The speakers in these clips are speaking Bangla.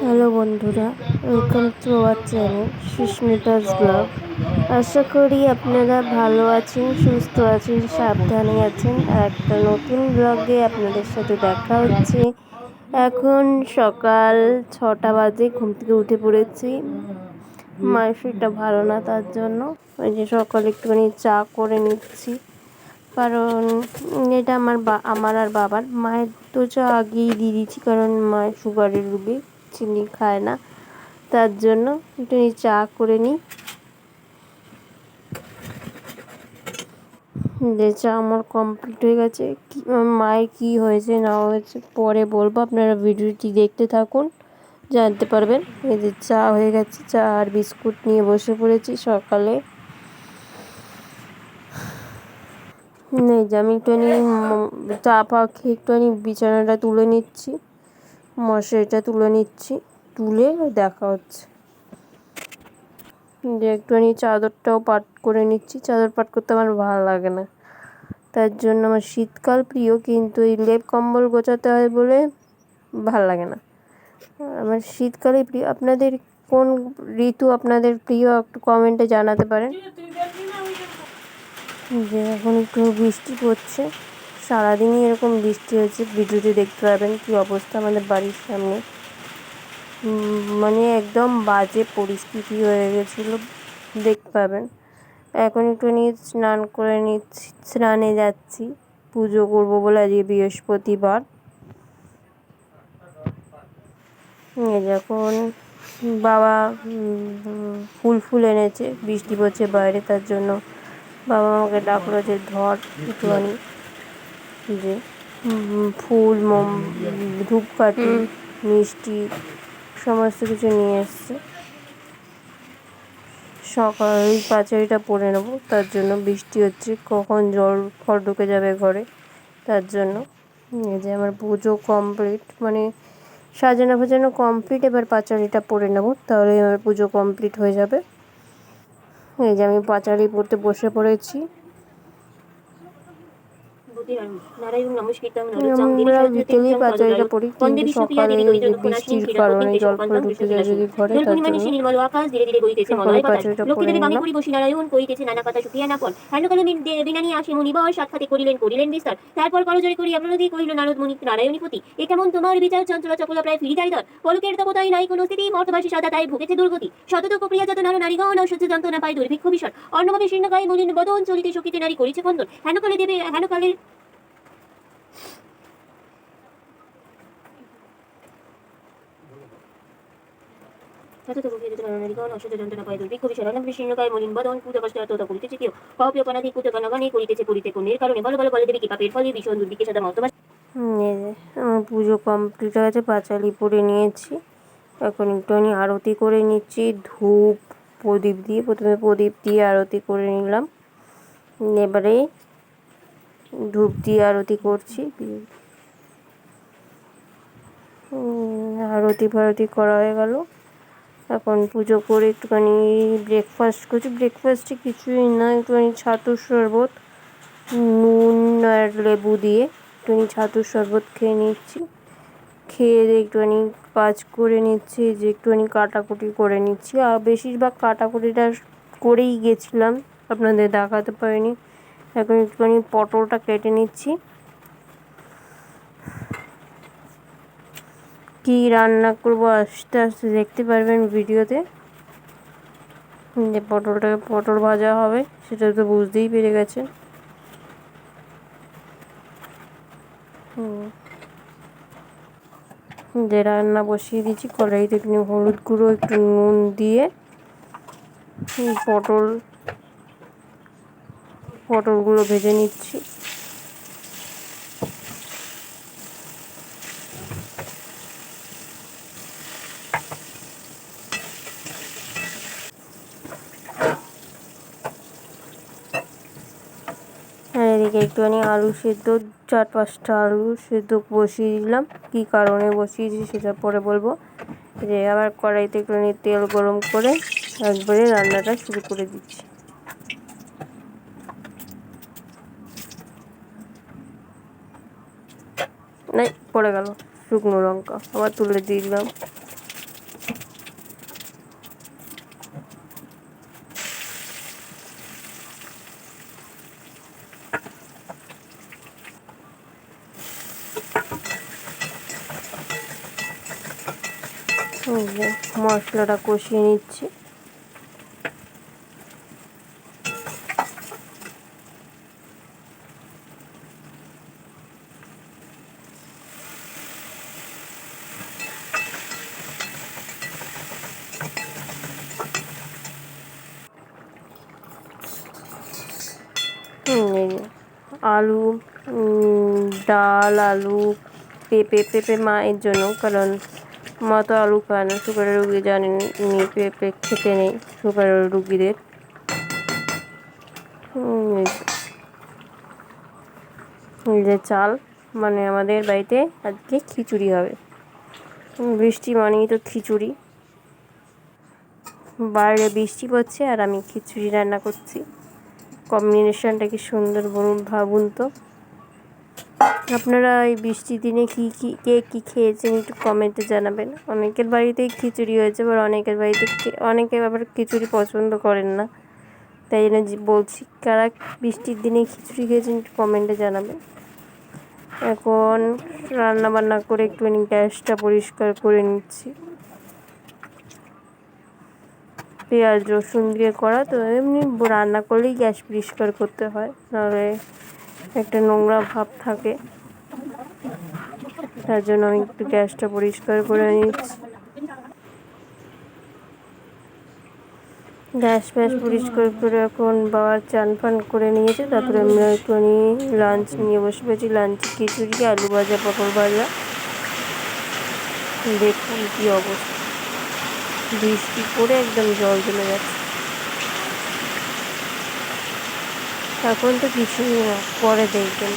হ্যালো বন্ধুরা welcome to our channel Susmita's blog আশা করি আপনারা ভালো আছেন, সুস্থ আছেন, সাবধানে আছেন। একটা নতুন ব্লগে আপনাদের সাথে দেখা হচ্ছে। এখন সকাল ছটা বাজে, ঘুম থেকে উঠে পড়েছি। মায়ের শরীরটা ভালো না, তার জন্য ওই যে সকালে একটুখানি চা করে নিচ্ছি। কারণ এটা আমার বা, আমার আর বাবার। মায়ের তো চা আগেই দিয়ে দিচ্ছি কারণ মায়ের সুগারের রুগী। চিনি খায় না। তার জন্য একটু চা করে নিই যে চা আমার কমপ্লিট হয়ে গেছে। কি মায়ের কী হয়েছে না হয়েছে পরে বলব। আপনারা ভিডিওটি দেখতে থাকুন, জানতে পারবেন। এই যে চা হয়ে গেছে, চা আর বিস্কুট নিয়ে বসে পড়েছি সকালে। নেই যে আমি একটুখানি চা পা খেয়ে একটুখানি বিছানাটা তুলে নিচ্ছি। মশারিটা তুলে নিচ্ছি। তুলে দেখা হচ্ছে। যে একটুখানি চাদরটাও পাট করে নিচ্ছি। চাদর পাট করতে আমার ভালো লাগে না। তার জন্য আমার শীতকাল প্রিয়, কিন্তু এই লেপ কম্বল গোছাতে হয় বলে ভালো লাগে না। আমার শীতকালে প্রিয়। আপনাদের কোন ঋতু আপনাদের প্রিয়, একটু কমেন্টে জানাতে পারেন। যে এখন একটু বৃষ্টি পড়ছে। সারাদিনই এরকম বৃষ্টি হয়েছে ভিডিওতে দেখতে পাবেন কী অবস্থা আমাদের বাড়ির সামনে। মানে একদম বাজে পরিস্থিতি হয়ে গেছিল, দেখতে পাবেন। এখন একটু নিয়ে স্নান করে নিচ্ছি, স্নানে যাচ্ছি, পুজো করব বলে আজকে বৃহস্পতিবার। যখন বাবা ফুল ফুল এনেছে, বৃষ্টি পড়ছে বাইরে, তার জন্য বাবা আমাকে ডাকলো যে ধর, একটুখানি যে ফুল মোম ধূপকাঠি মিষ্টি সমস্ত কিছু নিয়ে এসছে। সকাল ওই পাঁচারিটা পরে নেব তার জন্য বৃষ্টি হচ্ছে কখন জল ফল ঢুকে যাবে ঘরে তার জন্য। এই যে আমার পুজো কমপ্লিট মানে সাজানো ফাজানো কমপ্লিট এবার পাঁচারিটা পরে নেব তাহলে আমার পুজো কমপ্লিট হয়ে যাবে। এই যে আমি পাঁচারি পড়তে বসে পড়েছি। বিকেলেই পড়ি কিন্তু সকালে বৃষ্টির কারণে জল ঢুকে যায় যদি ঘরে সকালে পড়ে না? তারপর করজরে করি আপনাদের কহিল নারদ মুনি এ কেমন তোমার বিচার চঞ্চলা প্রায় ফিরি তাই দর পলকের তপতাই নাই কোনো স্থিতি মর্তবাসী সদা তাই ভুগেছে দুর্গতি। শতত ক্রিয়া যত নারী নারীগণ অসহ্য যন্ত্রণা পায় দুর্ভিক্ষ বিষয় অন্নভাবে শীর্ণকায় মলিন বদন চলিতে শকিতে নারী করিছে হেনকালে দেবে হেনকালের যথাযথ প্রক্রিয়া নারীগণ অসহ্য যন্ত্রণা পায় দুর্ভিক্ষ শীর্ণকায় মলিন বদন করিতেছে কেউ গণগণে করিতেছে করিতে কারণে বলো বলো বলে দেবে কি পাপের ফলে ভীষণ সাদা মর্তবাসী আমার পুজো কমপ্লিট হয়ে পাঁচালি পরে নিয়েছি। এখন একটুখানি আরতি করে নিচ্ছি, ধূপ, প্রদীপ দিয়ে, প্রথমে প্রদীপ দিয়ে আরতি করে নিলাম। এবারে ধূপ দিয়ে আরতি করছি। আরতি ফারতি করা হয়ে গেল। এখন পুজো করে একটুখানি ব্রেকফাস্ট করছি। ব্রেকফাস্টে কিছুই না, একটুখানি ছাতুর শরবত, নুন আর লেবু দিয়ে একটুখানি ছাতুর শরবত খেয়ে নিচ্ছি। খেয়ে দিয়ে একটুখানি কাজ করে নিচ্ছি যে একটুখানি কাটাকুটি করে নিচ্ছি। আর বেশিরভাগ কাটাকুটিটা করেই গেছিলাম, আপনাদের দেখাতে পারিনি। এখন একটুখানি পটলটা কেটে নিচ্ছি। কি রান্না করব আস্তে আস্তে দেখতে পারবেন ভিডিওতে। যে পটলটাকে পটল ভাজা হবে, সেটা তো বুঝতেই পেরে গেছে যে রান্না বসিয়ে দিয়েছি, কড়াইতে একটু হলুদ গুঁড়ো, একটু নুন দিয়ে পটল, পটলগুলো ভেজে নিচ্ছি। এদিকে একটুখানি আলু সেদ্ধ, চার পাঁচটা আলু সেদ্ধ বসিয়ে দিলাম। কী কারণে বসিয়েছি সেটা পরে বলব। যে আবার কড়াইতে একটুখানি তেল গরম করে একবারে রান্নাটা শুরু করে দিচ্ছি। নাই পড়ে গেল শুকনো লঙ্কা, আবার তুলে দিয়ে দিলাম এই যে মশলাটা কষিয়ে নিচ্ছি। আলু ডাল আলু পেঁপে পেঁপে মায়ের জন্য কারণ মা তো আলু খায় না। সুগারের রুগী জানেন পেঁপে খেতে নেই সুগারের রুগীদের। যে- চাল মানে আমাদের বাড়িতে আজকে খিচুড়ি হবে। বৃষ্টি মানেই তো খিচুড়ি। বাইরে বৃষ্টি পড়ছে আর আমি খিচুড়ি রান্না করছি। কম্বিনেশনটা কি সুন্দর বলুন, ভাবুন তো। আপনারা এই বৃষ্টির দিনে কী কী, কে কী খেয়েছেন একটু কমেন্টে জানাবেন। অনেকের বাড়িতেই খিচুড়ি হয়েছে, আবার অনেকের বাড়িতে অনেকে আবার খিচুড়ি পছন্দ করেন না। তাই জন্য বলছি, কারা বৃষ্টির দিনে খিচুড়ি খেয়েছেন একটু কমেন্টে জানাবেন। এখন রান্না বান্না করে একটুখানি গ্যাসটা পরিষ্কার করে নিচ্ছি। পেঁয়াজ, রসুন দিয়ে করা, তো এমনি রান্না করলেই গ্যাস পরিষ্কার করতে হয়। নাহলে একটা নোংরা ভাব থাকে। তার জন্য আমি একটু গ্যাসটা পরিষ্কার করে নিচ্ছি। গ্যাস ফ্যাস পরিষ্কার করে এখন বাবার চান ফান করে নিয়েছে, তারপরে আমরা একটুখানি লাঞ্চ নিয়ে বসে পেয়েছি লাঞ্চে খিচুড়ি, আলু ভাজা, পটল ভাজা। দেখুন কী অবস্থা। বৃষ্টি পড়ে একদম জল জমে যাচ্ছে। এখন তো কিছুই না, পরে দেখবেন।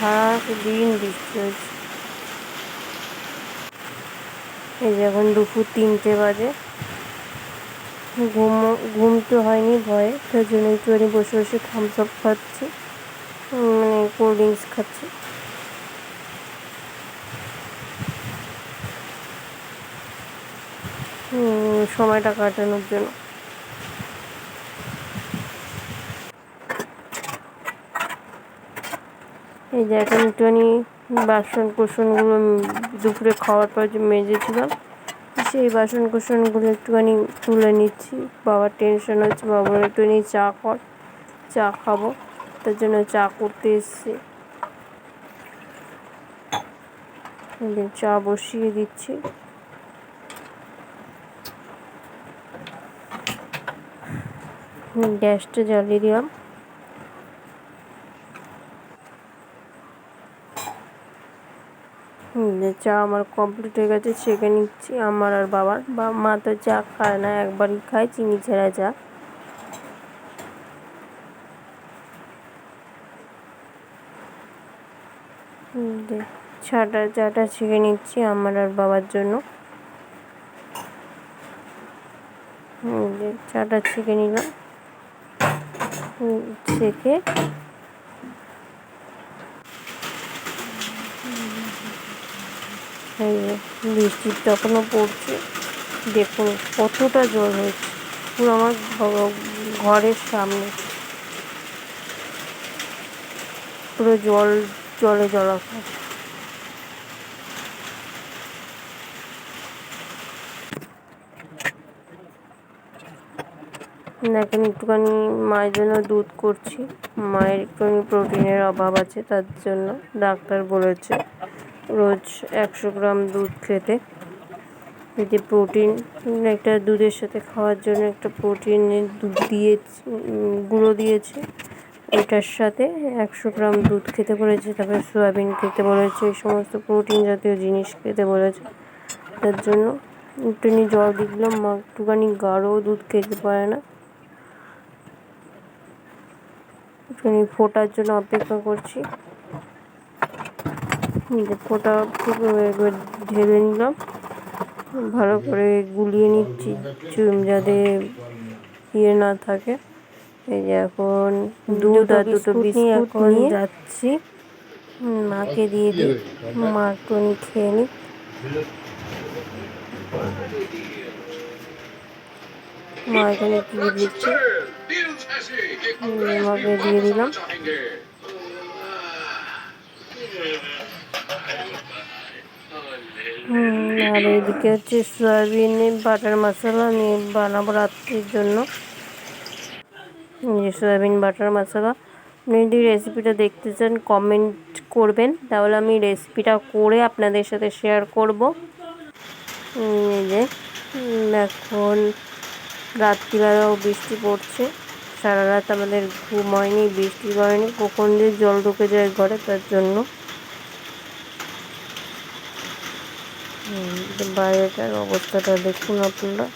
সারা দিন হয়েছে এই যে এখন দুপুর তিনটে বাজে। ঘুম ঘুম তো হয়নি ভয়ে, তার জন্য একটুখানি বসে বসে থামস আপ খাচ্ছি। মানে কোল্ড ড্রিঙ্কস খাচ্ছি। সময়টা কাটানোর জন্য। এই যে এখন একটুখানি বাসন কুসনগুলো দুপুরে খাওয়ার পর যে মেজেছিলাম, সেই বাসন কুসনগুলো একটুখানি তুলে নিচ্ছি। বাবার টেনশন হচ্ছে, বাবা বলে, একটুখানি চা কর, চা খাব। তার জন্য চা করতে এসছি। চা বসিয়ে দিচ্ছি। গ্যাসটা জ্বালিয়ে দিলাম হুম, যে চা আমার কমপ্লিট হয়ে গেছে, ছেঁকে নিচ্ছি। আমার আর বাবার। বা মা তো চা খায় না, একবারই খায়, চিনি ছাড়া চা। চাটা চাটা ছেঁকে নিচ্ছি আমার আর বাবার জন্য। চাটা ছেঁকে নিলাম। ছেঁকে এই যে বৃষ্টি তখনও পড়ছে। দেখুন কতটা জল হয়েছে। পুরো আমার ঘরের সামনে। পুরো জল, জলে জলাকার দেখেন একটুখানি মায়ের জন্য দুধ করছি। মায়ের একটুখানি প্রোটিনের অভাব আছে, তার জন্য ডাক্তার বলেছে। রোজ একশো গ্রাম দুধ খেতে। এতে প্রোটিন, একটা দুধের সাথে খাওয়ার জন্য একটা প্রোটিনের দুধ দিয়ে গুঁড়ো দিয়েছে। এটার সাথে একশো গ্রাম দুধ খেতে বলেছে, তারপরে সয়াবিন খেতে বলেছে, এই সমস্ত প্রোটিন জাতীয় জিনিস খেতে বলেছে। তার জন্য একটুখানি জল দিয়ে দিলাম, মা একটুখানি গাঢ় দুধ খেতে পারে না। একটুখানি ফোটার জন্য অপেক্ষা করছি। একবার ঢেলে নিলাম। ভালো করে গুলিয়ে নিচ্ছি চুন যাতে ইয়ে না থাকে। এই যে এখন দুধ আর দুটো বিস্কুট নিয়ে যাচ্ছি। মাকে দিয়ে দিই। মা একটুখানি খেয়ে নিক। মা এখানে টিভি দিচ্ছে। মাকে দিয়ে দিলাম। আর এদিকে হচ্ছে সয়াবিনে বাটার মশলা আমি বানাবো রাত্রির জন্য। সয়াবিন বাটার মশলা আপনি যদি রেসিপিটা দেখতে চান কমেন্ট করবেন। তাহলে আমি রেসিপিটা করে আপনাদের সাথে শেয়ার করব। যে এখন রাত্রিবেলাও বৃষ্টি পড়ছে। সারা রাত আমাদের ঘুম হয়নি, বৃষ্টি হয়নি কখন যে জল ঢুকে যায় ঘরে, তার জন্য হুম, তো বাইরেটার অবস্থাটা দেখুন আপনারা।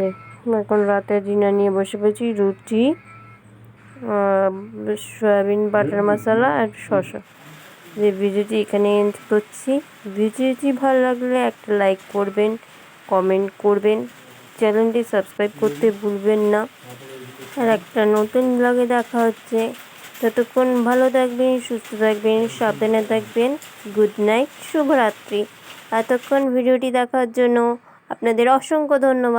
দেখুন, এখন রাতে ডিনার নিয়ে বসে পড়েছি, রুটি সয়াবিন, বাটার মশলা আর শসা। যে ভিডিওটি এখানে এন্ড করছি। ভিডিওটি ভালো লাগলে একটা লাইক করবেন কমেন্ট করবেন। চ্যানেলটি সাবস্ক্রাইব করতে ভুলবেন না। আর একটা নতুন ব্লগে দেখা হচ্ছে। ততক্ষণ ভালো থাকবেন, সুস্থ থাকবেন, সাবধানে থাকবেন। গুড নাইট, শুভরাত্রি। এতক্ষণ ভিডিওটি দেখার জন্য আপনাদের অসংখ্য ধন্যবাদ।